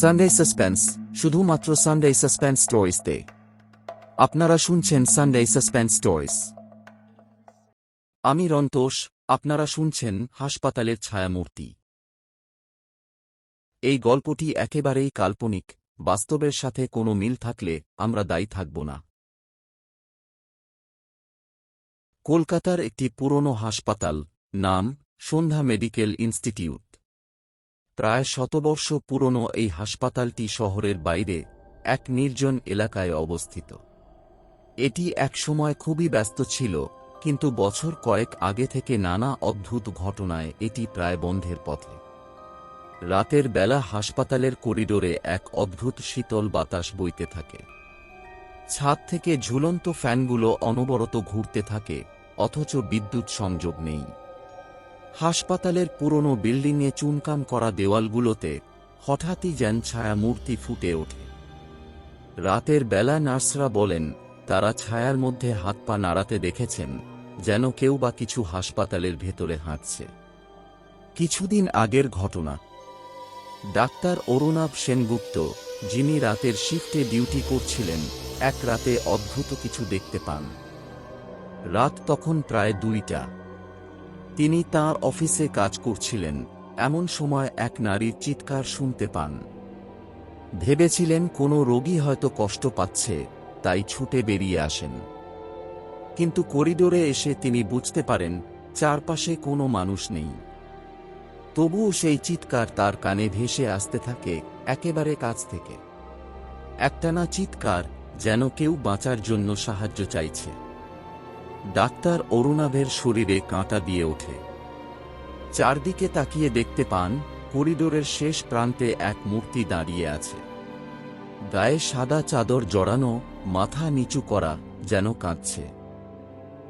Sunday suspense শুধুমাত্র Sunday suspense স্টোরিজতে আপনারা শুনছেন সানডে সাসপেন্স স্টোরিজ আমি রন্তোষ, আপনারা শুনছেন হাসপাতালের ছায়ামূর্তি। এই গল্পটি একেবারেই কাল্পনিক, বাস্তবের সাথে কোনো মিল থাকলে আমরা দায়ী থাকব না। কলকাতার একটি পুরনো হাসপাতাল, নাম সন্ধ্যা মেডিকেল ইনস্টিটিউট। প্রায় শতবর্ষ পুরনো এই হাসপাতালটি শহরের বাইরে এক নির্জন এলাকায় অবস্থিত। এটি একসময় খুবই ব্যস্ত ছিল, কিন্তু বছর কয়েক আগে থেকে নানা অদ্ভুত ঘটনায় এটি প্রায় বন্ধের পথে। রাতের বেলা হাসপাতালের করিডোরে এক অদ্ভুত শীতল বাতাস বইতে থাকে। ছাদ থেকে ঝুলন্ত ফ্যানগুলো অনবরত ঘুরতে থাকে, অথচ বিদ্যুৎ সংযোগ নেই। হাসপাতালের পুরনো বিল্ডিংয়ে চুনকাম করা দেওয়ালগুলোতে হঠাৎই যেন ছায়া মূর্তি ফুটে ওঠে। রাতের বেলা নার্সরা বলেন, তারা ছায়ার মধ্যে হাত পা নাড়াতে দেখেছেন, যেন কেউ বা কিছু হাসপাতালের ভেতরে হাঁটছে। কিছুদিন আগের ঘটনা। ডাক্তার অরুণাভ সেনগুপ্ত, যিনি রাতের শিফটে ডিউটি করছিলেন, এক রাতে অদ্ভুত কিছু দেখতে পান। রাত তখন প্রায় দুইটা। তিনি তার অফিসে কাজ করছিলেন, এমন সময় এক নারীর চিৎকার শুনতে পান। ভেবেছিলেন কোনো রোগী হয়তো কষ্ট পাচ্ছে, তাই ছুটে বেরিয়ে আসেন। কিন্তু করিডোরে এসে তিনি বুঝতে পারেন, চারপাশে কোনো মানুষ নেই। তবুও সেই চিৎকার তার কানে ভেসে আসতে থাকে, একেবারে কাছ থেকে। একটানা চিৎকার যেন কেউ বাঁচার জন্য সাহায্য চাইছে। ডাক্তার অরুণাভের শরীরে কাঁটা দিয়ে ওঠে। চারদিকে তাকিয়ে দেখতে পান, করিডোরের শেষ প্রান্তে এক মূর্তি দাঁড়িয়ে আছে। গায়ে সাদা চাদর জড়ানো, মাথা নিচু করা যেন কাঁদছে।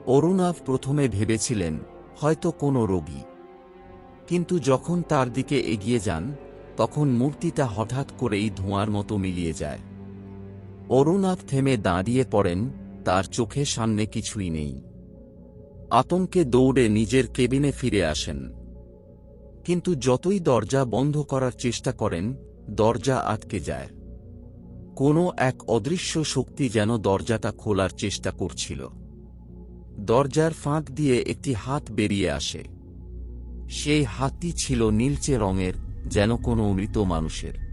অরুণাভ প্রথমে ভেবেছিলেন, হয়তো কোনো রোগী। কিন্তু যখন তার দিকে এগিয়ে যান, তখন মূর্তিটা হঠাৎ করেই ধোঁয়ার মতো মিলিয়ে যায়। অরুণাভ থেমে দাঁড়িয়ে পড়েন তার চোখের সামনে কিছুই নেই। আতঙ্কে দৌড়ে নিজের কেবিনে ফিরে আসেন। কিন্তু যতই দরজা বন্ধ করার চেষ্টা করেন, দরজা আটকে যায়। কোনো এক অদৃশ্য শক্তি যেন দরজাটা খোলার চেষ্টা করছিল। দরজার ফাঁক দিয়ে একটি হাত বেরিয়ে আসে। সেই হাতটি ছিল নীলচে রঙের, যেন কোনো মৃত মানুষের।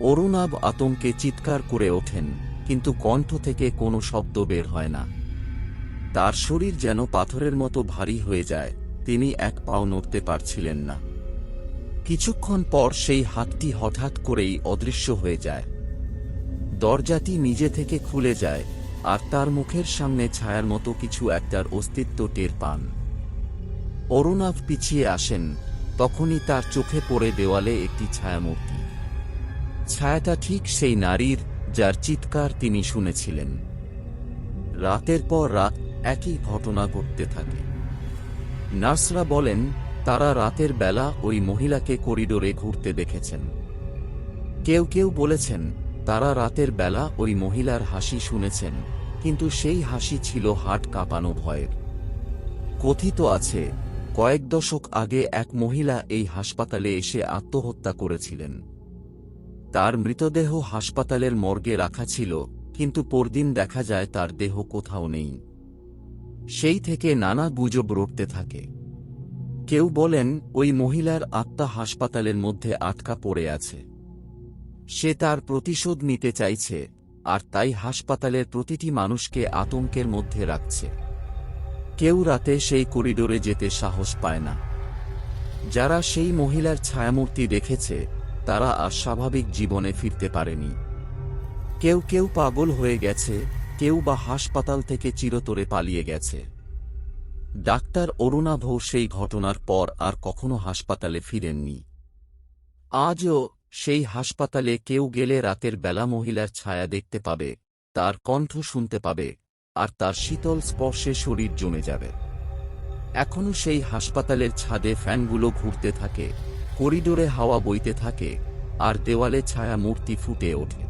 অরুণাব আতঙ্কে চিৎকার করে ওঠেন। কিন্তু কণ্ঠ থেকে কোনো শব্দ বের হয় না। তার শরীর যেন পাথরের মতো ভারী হয়ে যায়, তিনি এক পাও নড়তে পারছিলেন না। কিছুক্ষণ পর সেই হাতটি হঠাৎ করেই অদৃশ্য হয়ে যায়। দরজাটি নিজে থেকে খুলে যায়, আর তার মুখের সামনে ছায়ার মতো কিছু একটার অস্তিত্ব টের পান। অরুণাভ পিছিয়ে আসেন, তখনই তার চোখে পড়ে দেওয়ালে একটি ছায়ামূর্তি। ছায়াটা ঠিক সেই নারীর যার চিৎকার তিনি শুনেছিলেন। রাতের পর রাত একই ঘটনা ঘটতে থাকে। নার্সরা বলেন, তারা রাতের বেলা ওই মহিলাকে করিডোরে ঘুরতে দেখেছেন। কেউ কেউ বলেছেন, তারা রাতের বেলা ওই মহিলার হাসি শুনেছেন, কিন্তু সেই হাসি ছিল হাট কাঁপানো ভয়ের। কথিত আছে, কয়েক দশক আগে এক মহিলা এই হাসপাতালে এসে আত্মহত্যা করেছিলেন। তার মৃতদেহ হাসপাতালের মর্গে রাখা ছিল, কিন্তু পরদিন দেখা যায় তার দেহ কোথাও নেই। সেই থেকে নানা গুজব রটতে থাকে। কেউ বলেন, ওই মহিলার আত্মা হাসপাতালের মধ্যে আটকা পড়ে আছে। সে তার প্রতিশোধ নিতে চাইছে, আর তাই হাসপাতালের প্রতিটি মানুষকে আতঙ্কের মধ্যে রাখছে। কেউ রাতে সেই করিডোরে যেতে সাহস পায় না। যারা সেই মহিলার ছায়ামূর্তি দেখেছে তারা আর স্বাভাবিক জীবনে ফিরতে পারেনি। কেউ কেউ পাগল হয়ে গেছে, কেউ বা হাসপাতাল থেকে চিরতরে পালিয়ে গেছে। ডাক্তার অরুণাভ সেই ঘটনার পর আর কখনো হাসপাতালে ফিরেননি। আজও সেই হাসপাতালে কেউ গেলে রাতের বেলা মহিলার ছায়া দেখতে পাবে, তার কণ্ঠ শুনতে পাবে, আর তার শীতল স্পর্শে শরীর জমে যাবে। এখনও সেই হাসপাতালের ছাদে ফ্যানগুলো ঘুরতে থাকে করিডোরে হাওয়া বইতে থাকে আর দেওয়ালে ছায়া মূর্তি ফুটে ওঠে।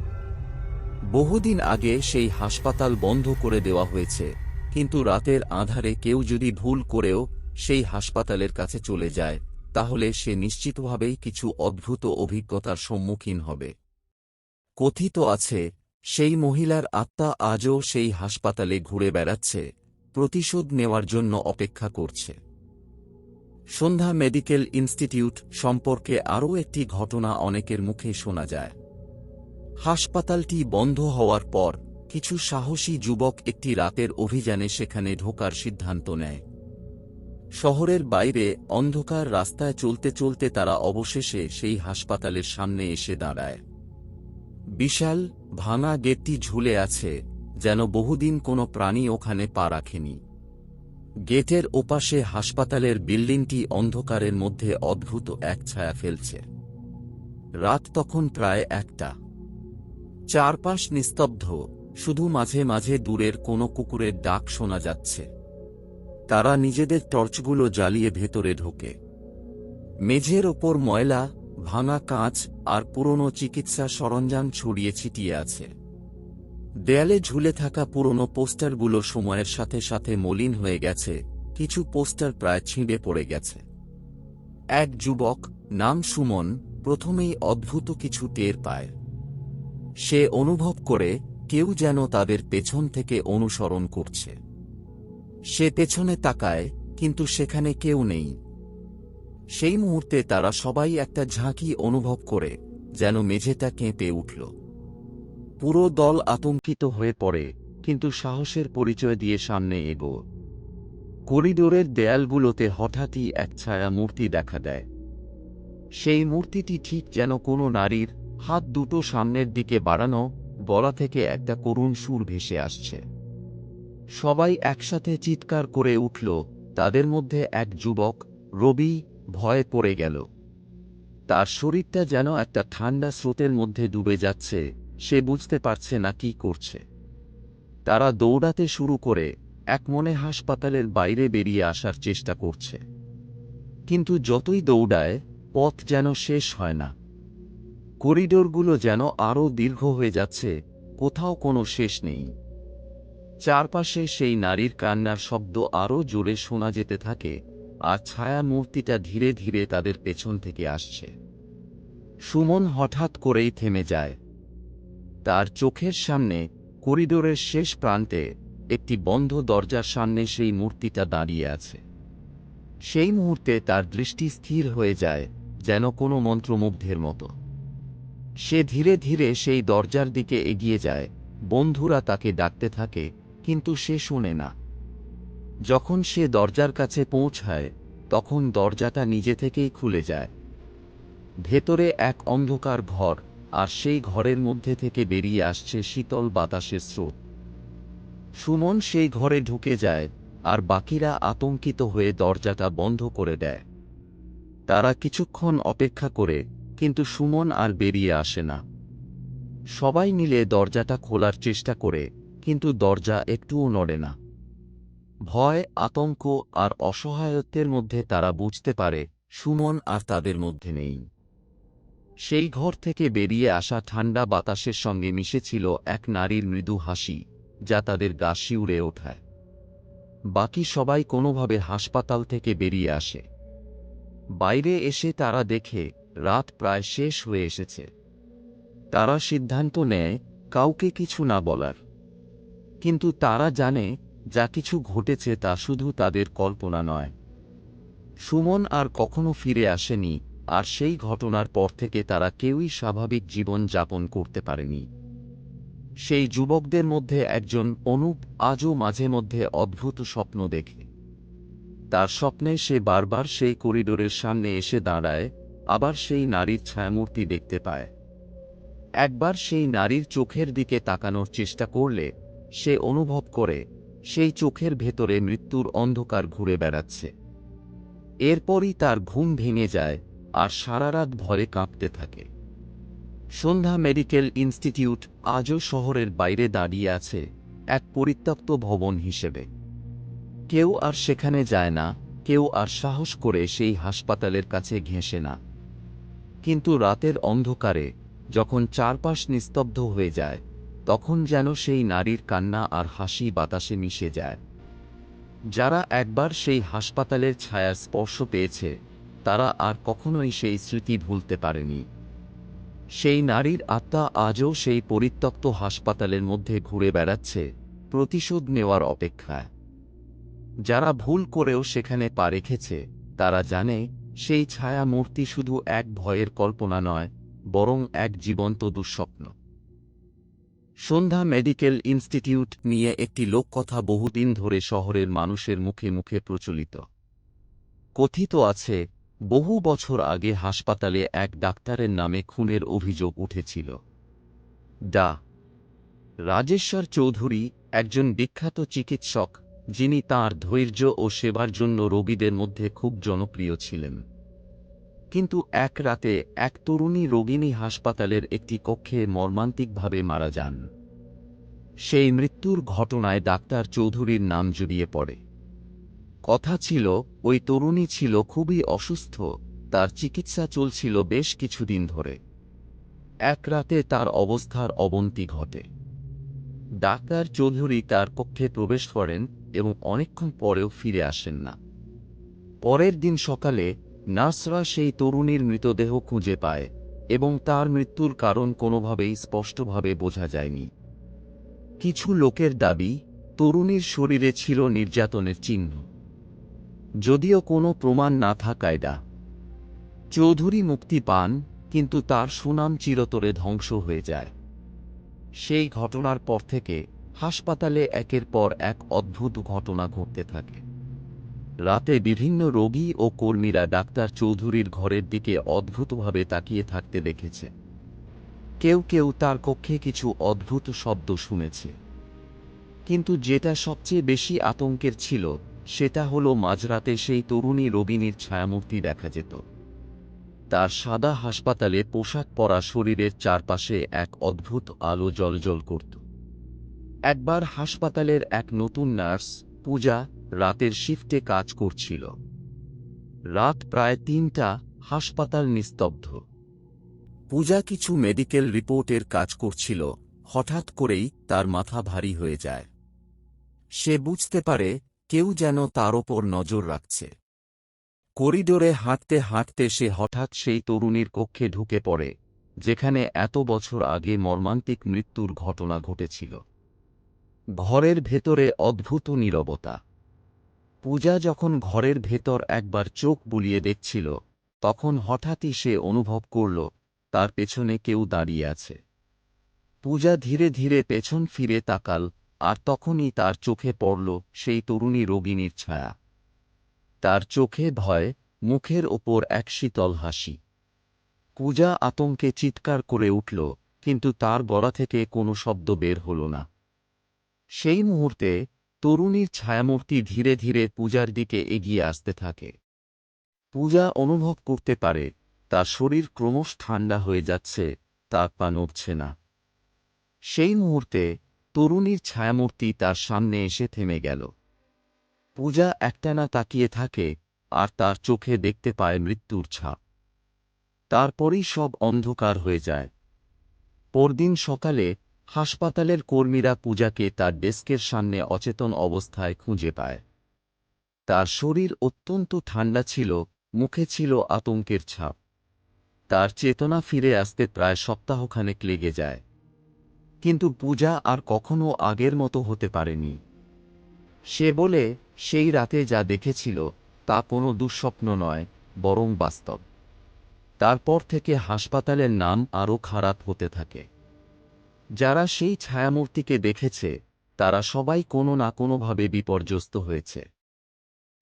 বহুদিন আগে সেই হাসপাতাল বন্ধ করে দেওয়া হয়েছে, কিন্তু রাতের আধারে কেউ যদি ভুল করেও সেই হাসপাতালের কাছে চলে যায়, তাহলে সে নিশ্চিতভাবেই কিছু অদ্ভুত অভিজ্ঞতার সম্মুখীন হবে। কথিত আছে, সেই মহিলার আত্মা আজও সেই হাসপাতালে ঘুরে বেড়াচ্ছে, প্রতিশোধ নেওয়ার জন্য অপেক্ষা করছে। সন্ধ্যা মেডিকেল ইনস্টিটিউট সম্পর্কে আরও একটি ঘটনা অনেকের মুখে শোনা যায়। হাসপাতালটি বন্ধ হওয়ার পর কিছু সাহসী যুবক একটি রাতের অভিযানে সেখানে ঢোকার সিদ্ধান্ত নেয়। শহরের বাইরে অন্ধকার রাস্তায় চলতে চলতে তারা অবশেষে সেই হাসপাতালের সামনে এসে দাঁড়ায়। বিশাল, ভাঙা গেটটি ঝুলে আছে, যেন বহুদিন কোনো প্রাণী ওখানে পা রাখেনি। গেটের ওপাশে হাসপাতালের বিল্ডিংটি অন্ধকারের মধ্যে অদ্ভুত এক ছায়া ফেলছে। রাত তখন প্রায় একটা। চারপাশ নিস্তব্ধ, শুধু মাঝে মাঝে দূরের কোনো কুকুরের ডাক শোনা যাচ্ছে। তারা নিজেদের টর্চগুলো জ্বালিয়ে ভেতরে ঢোকে। মেঝের ওপর ময়লা, ভাঙা কাঁচ আর পুরনো চিকিৎসা সরঞ্জাম ছড়িয়ে ছিটিয়ে আছে। দেয়ালে ঝুলে থাকা পুরনো পোস্টারগুলো সময়ের সাথে সাথে মলিন হয়ে গেছে, কিছু পোস্টার প্রায় ছিঁড়ে পড়ে গেছে। এক যুবক, নাম সুমন, প্রথমেই অদ্ভুত কিছু টের পায়। সে অনুভব করে, কেউ যেন তাদের পেছন থেকে অনুসরণ করছে। সে পেছনে তাকায়, কিন্তু সেখানে কেউ নেই। সেই মুহূর্তে তারা সবাই একটা ঝাঁকি অনুভব করে, যেন মেঝেটা কেঁপে উঠল। পুরো দল আতঙ্কিত হয়ে পড়ে, কিন্তু সাহসের পরিচয় দিয়ে সামনে এগো। করিডোরের দেয়ালগুলোতে হঠাৎই এক ছায়া মূর্তি দেখা দেয়। সেই মূর্তিটি ঠিক যেন কোনো নারীর হাত দুটো সামনের দিকে বাড়ানো, গলা থেকে একটা করুণ সুর ভেসে আসছে। সবাই একসাথে চিৎকার করে উঠল, তাদের মধ্যে এক যুবক, রবি, ভয়ে পড়ে গেল। তার শরীরটা যেন একটা ঠান্ডা স্রোতের মধ্যে ডুবে যাচ্ছে। সে বুঝতে পারছে না কি করছে। তারা দৌড়াতে শুরু করে, এক মনে হাসপাতালের বাইরে বেরিয়ে আসার চেষ্টা করছে। কিন্তু যতই দৌড়ায়, পথ যেন শেষ হয় না। করিডোরগুলো যেন আরও দীর্ঘ হয়ে যাচ্ছে, কোথাও কোনো শেষ নেই। চারপাশে সেই নারীর কান্নার শব্দ আরও জোরে শোনা যেতে থাকে, আর ছায়া মূর্তিটা ধীরে ধীরে তাদের পেছন থেকে আসছে। সুমন হঠাৎ করেই থেমে যায়। তার চোখের সামনে করিডোরের শেষ প্রান্তে একটি বন্ধ দরজার সামনে সেই মূর্তিটা দাঁড়িয়ে আছে। সেই মুহূর্তে তার দৃষ্টি স্থির হয়ে যায় যেন কোনো মন্ত্রমুগ্ধের মতো। সে ধীরে ধীরে সেই দরজার দিকে এগিয়ে যায়। বন্ধুরা তাকে ডাকতে থাকে, কিন্তু সে শোনে না। যখন সে দরজার কাছে পৌঁছায়, তখন দরজাটা নিজে থেকেই খুলে যায়। ভেতরে এক অন্ধকার ঘর আর সেই ঘরের মধ্যে থেকে বেরিয়ে আসছে শীতল বাতাসের স্রোত। সুমন সেই ঘরে ঢুকে যায় আর বাকিরা আতঙ্কিত হয়ে দরজাটা বন্ধ করে দেয়। তারা কিছুক্ষণ অপেক্ষা করে, কিন্তু সুমন আর বেরিয়ে আসে না। সবাই মিলে দরজাটা খোলার চেষ্টা করে, কিন্তু দরজা একটুও নড়ে না। ভয়, আতঙ্ক আর অসহায়ত্বের মধ্যে তারা বুঝতে পারে সুমন আর তাদের মধ্যে নেই। সেই ঘর থেকে বেরিয়ে আসা ঠান্ডা বাতাসের সঙ্গে মিশেছিল এক নারীর মৃদু হাসি, যা তাদের গা শিউড়ে ওঠায়। বাকি সবাই কোনোভাবে হাসপাতাল থেকে বেরিয়ে আসে। বাইরে এসে তারা দেখে, রাত প্রায় শেষ হয়ে এসেছে। তারা সিদ্ধান্ত নেয়, কাউকে কিছু না বলার। কিন্তু তারা জানে, যা কিছু ঘটেছে তা শুধু তাদের কল্পনা নয়। সুমন আর কখনো ফিরে আসেনি আর সেই ঘটনার পর থেকে তারা কেউই স্বাভাবিক জীবন যাপন করতে পারেনি। সেই যুবকদের মধ্যে একজন অনুপ আজও মাঝে মধ্যে অদ্ভুত স্বপ্ন দেখে। তার স্বপ্নে সে বারবার সেই করিডোরের সামনে এসে দাঁড়ায়, আবার সেই নারীর ছায়ামূর্তি দেখতে পায়। একবার সেই নারীর চোখের দিকে তাকানোর চেষ্টা করলে, সে অনুভব করে, সেই চোখের ভেতরে মৃত্যুর অন্ধকার ঘুরে বেড়াচ্ছে। এরপরই তার ঘুম ভেঙে যায় আর সারা রাত ভয়ে কাঁপতে থাকে। সন্ধ্যা মেডিকেল ইনস্টিটিউট আজও শহরের বাইরে দাঁড়িয়ে আছে এক পরিত্যক্ত ভবন হিসেবে। কেউ আর সেখানে যায় না, কেউ আর সাহস করে সেই হাসপাতালের কাছে ঘেঁষে না। কিন্তু রাতের অন্ধকারে যখন চারপাশ নিস্তব্ধ হয়ে যায়, তখন যেন সেই নারীর কান্না আর হাসি বাতাসে মিশে যায়। যারা একবার সেই হাসপাতালের ছায়ার স্পর্শ পেয়েছে তারা আর কখনোই সেই স্মৃতি ভুলতে পারেনি। সেই নারীর আত্মা আজও সেই পরিত্যক্ত হাসপাতালের মধ্যে ঘুরে বেড়াচ্ছে, প্রতিশোধ নেওয়ার অপেক্ষায়। যারা ভুল করেও সেখানে পা রেখেছে, তারা জানে সেই ছায়া মূর্তি শুধু এক ভয়ের কল্পনা নয়, বরং এক জীবন্ত দুঃস্বপ্ন। সন্ধ্যা মেডিকেল ইনস্টিটিউট নিয়ে একটি লোককথা বহুদিন ধরে শহরের মানুষের মুখে মুখে প্রচলিত। কথিত আছে বহু বছর আগে হাসপাতালে এক ডাক্তারের নামে খুনের অভিযোগ উঠেছিল। ডা. রাজেশ্বর চৌধুরী একজন বিখ্যাত চিকিৎসক, যিনি তাঁর ধৈর্য ও সেবার জন্য রোগীদের মধ্যে খুব জনপ্রিয় ছিলেন। কিন্তু এক রাতে এক তরুণী রোগিণী হাসপাতালের একটি কক্ষে মর্মান্তিকভাবে মারা যান। সেই মৃত্যুর ঘটনায় ডাক্তার চৌধুরীর নাম জড়িয়ে পড়ে। কথা ছিল, ওই তরুণী ছিল খুবই অসুস্থ, তার চিকিৎসা চলছিল বেশ কিছুদিন ধরে। এক রাতে তার অবস্থার অবনতি ঘটে। ডাক্তার চৌধুরী তার কক্ষে প্রবেশ করেন এবং অনেকক্ষণ পরেও ফিরে আসেন না। পরের দিন সকালে, নার্সরা সেই তরুণীর মৃতদেহ খুঁজে পায় এবং তার মৃত্যুর কারণ কোনোভাবেই স্পষ্টভাবে বোঝা যায়নি। কিছু লোকের দাবি, তরুণীর শরীরে ছিল নির্যাতনের চিহ্ন। যদিও কোনো প্রমাণ না থাকায় ডা। চৌধুরী মুক্তি পান, কিন্তু তার সুনাম চিরতরে ধ্বংস হয়ে যায়। সেই ঘটনার পর থেকে হাসপাতালে একের পর এক অদ্ভুত ঘটনা ঘটতে থাকে। রাতে বিভিন্ন রোগী ও কর্মীরা ডাক্তার চৌধুরীর ঘরের দিকে অদ্ভুতভাবে তাকিয়ে থাকতে দেখেছে। কেউ কেউ তার কক্ষে কিছু অদ্ভুত শব্দ শুনেছে। কিন্তু যেটা সবচেয়ে বেশি আতঙ্কের ছিল সেটা হলো মাঝরাতে সেই তরুণী রবিনীর ছায়ামূর্তি দেখা যেত। তার সাদা হাসপাতালে পোশাক পরা শরীরের চারপাশে এক অদ্ভুত আলো জলজল করত। একবার হাসপাতালের এক নতুন নার্স পূজা রাতের শিফটে কাজ করছিল। রাত প্রায় তিনটা হাসপাতাল নিস্তব্ধ। পূজা কিছু মেডিকেল রিপোর্টের কাজ করছিল, হঠাৎ করেই তার মাথা ভারী হয়ে যায়। সে বুঝতে পারে কেউ যেন তার ওপর নজর রাখছে। করিডোরে হাঁটতে হাঁটতে সে হঠাৎ সেই তরুণীর কক্ষে ঢুকে পড়ে, যেখানে এত বছর আগে মর্মান্তিক মৃত্যুর ঘটনা ঘটেছিল। ঘরের ভেতরে অদ্ভুত নীরবতা। পূজা যখন ঘরের ভেতর একবার চোখ বুলিয়ে দেখছিল, তখন হঠাৎই সে অনুভব করল, তার পেছনে কেউ দাঁড়িয়ে আছে। পূজা ধীরে ধীরে পেছন ফিরে তাকাল আর তখনই তার চোখে পড়ল সেই তরুণী রোগিণীর ছায়া। তার চোখে ভয়, মুখের ওপর এক শীতল হাসি। পূজা আতঙ্কে চিৎকার করে উঠল, কিন্তু তার গলা থেকে কোনো শব্দ বের হল না। সেই মুহূর্তে তরুণীর ছায়ামূর্তি ধীরে ধীরে পূজার দিকে এগিয়ে আসতে থাকে। পূজা অনুভব করতে পারে, তার শরীর ক্রমশ ঠান্ডা হয়ে যাচ্ছে, তার পা নড়ছে না। সেই মুহূর্তে তরুণীর ছায়ামূর্তি তার সামনে এসে থেমে গেল। পূজা একটানা তাকিয়ে থাকে আর তার চোখে দেখতে পায় মৃত্যুর ছাপ। তারপরই সব অন্ধকার হয়ে যায়। পরদিন সকালে হাসপাতালের কর্মীরা পূজাকে তার ডেস্কের সামনে অচেতন অবস্থায় খুঁজে পায়। তার শরীর অত্যন্ত ঠান্ডা ছিল, মুখে ছিল আতঙ্কের ছাপ। তার চেতনা ফিরে আসতে প্রায় সপ্তাহখানেক লেগে যায়। কিন্তু পূজা আর কখনো আগের মতো হতে পারেনি। সে বলে, সেই রাতে যা দেখেছিল, তা কোনো দুঃস্বপ্ন নয়, বরং বাস্তব। তারপর থেকে হাসপাতালের নাম আরও খারাপ হতে থাকে। যারা সেই ছায়ামূর্তিকে দেখেছে, তারা সবাই কোনো না কোনোভাবে বিপর্যস্ত হয়েছে।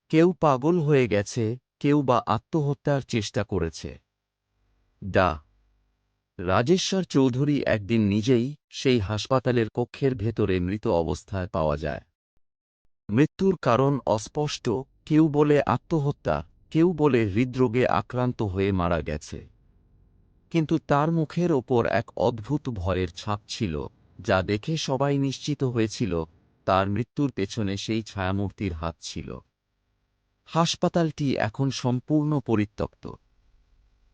কেউ পাগল হয়ে গেছে, কেউ বা আত্মহত্যার চেষ্টা করেছে। ডা রাজেশ্বর চৌধুরী একদিন নিজেই সেই হাসপাতালের কক্ষের ভেতরে মৃত অবস্থায় পাওয়া যায়। মৃত্যুর কারণ অস্পষ্ট, কেউ বলে আত্মহত্যা, কেউ বলে হৃদরোগে আক্রান্ত হয়ে মারা গেছে। কিন্তু তার মুখের ওপর এক অদ্ভুত ভয়ের ছাপ ছিল, যা দেখে সবাই নিশ্চিত হয়েছিল তার মৃত্যুর পেছনে সেই ছায়ামূর্তির হাত ছিল। হাসপাতালটি এখন সম্পূর্ণ পরিত্যক্ত।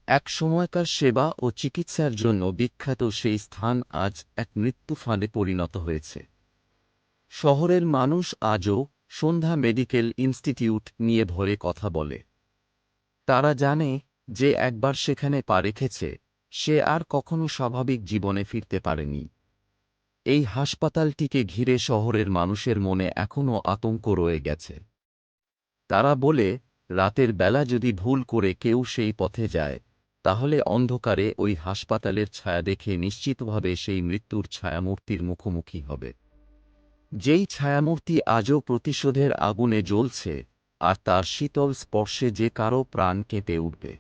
এক সময়কার সেবা ও চিকিৎসার জন্য বিখ্যাত সেই স্থান আজ এক মৃত্যু ফাঁদে পরিণত হয়েছে। শহরের মানুষ আজও সন্ধ্যা মেডিকেল ইনস্টিটিউট নিয়ে ভরে কথা বলে। তারা জানে যে একবার সেখানে পা রেখেছে, সে আর কখনো স্বাভাবিক জীবনে ফিরতে পারেনি। এই হাসপাতালটিকে ঘিরে শহরের মানুষের মনে এখনও আতঙ্ক রয়ে গেছে। তারা বলে, রাতের বেলা যদি ভুল করে কেউ সেই পথে যায় তাহলে অন্ধকারে ওই হাসপাতালের ছায়া দেখে নিশ্চিতভাবে সেই মৃত্যুর ছায়ামূর্তির মুখোমুখি হবে। যেই ছায়ামূর্তি আজও প্রতিশোধের আগুনে জ্বলছে, আর তার শীতল স্পর্শে যে কারও প্রাণ কেঁপে উঠবে।